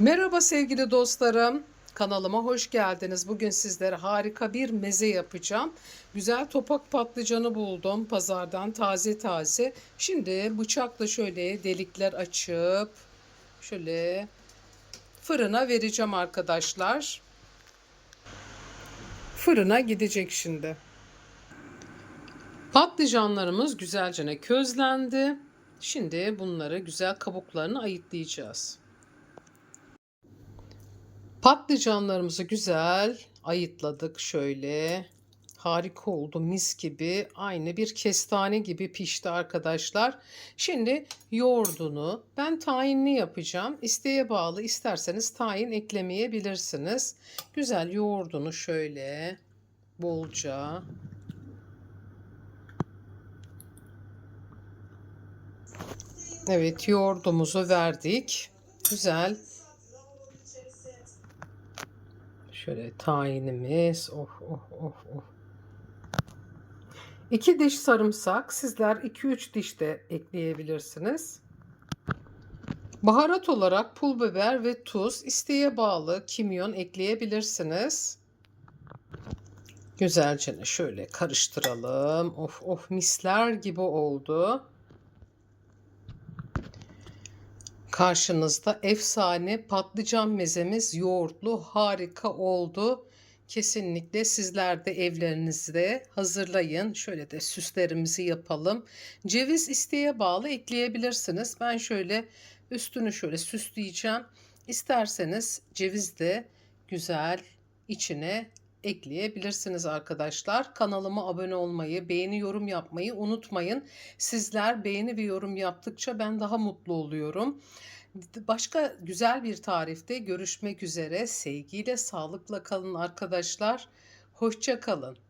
Merhaba sevgili dostlarım. Kanalıma hoş geldiniz. Bugün sizlere harika bir meze yapacağım. Güzel topak patlıcanı buldum pazardan taze taze. Şimdi bıçakla şöyle delikler açıp şöyle fırına vereceğim arkadaşlar. Fırına gidecek şimdi. Patlıcanlarımız güzelce közlendi. Şimdi bunları güzel kabuklarını ayıtlayacağız. Patlıcanlarımızı güzel ayıtladık şöyle. Harika oldu mis gibi. Aynı bir kestane gibi pişti arkadaşlar. Şimdi yoğurdunu ben tayinli yapacağım. İsteğe bağlı isterseniz tayin eklemeyebilirsiniz. Güzel yoğurdunu şöyle bolca Evet yoğurdumuzu verdik. Güzel Şöyle tayinimiz. Oh oh oh oh. 2 diş sarımsak. Sizler 2-3 diş de ekleyebilirsiniz. Baharat olarak pul biber ve tuz isteğe bağlı kimyon ekleyebilirsiniz. Güzelce şöyle karıştıralım. Of of misler gibi oldu. Karşınızda efsane patlıcan mezemiz yoğurtlu harika oldu. Kesinlikle sizler de evlerinizde hazırlayın. Şöyle de süslerimizi yapalım. Ceviz isteğe bağlı ekleyebilirsiniz. Ben şöyle üstünü şöyle süsleyeceğim. İsterseniz ceviz de güzel içine ekleyebilirsiniz arkadaşlar. Kanalıma abone olmayı, beğeni yorum yapmayı unutmayın. Sizler beğeni ve yorum yaptıkça ben daha mutlu oluyorum. Başka güzel bir tarifte görüşmek üzere. Sevgiyle, sağlıkla kalın arkadaşlar. Hoşça kalın.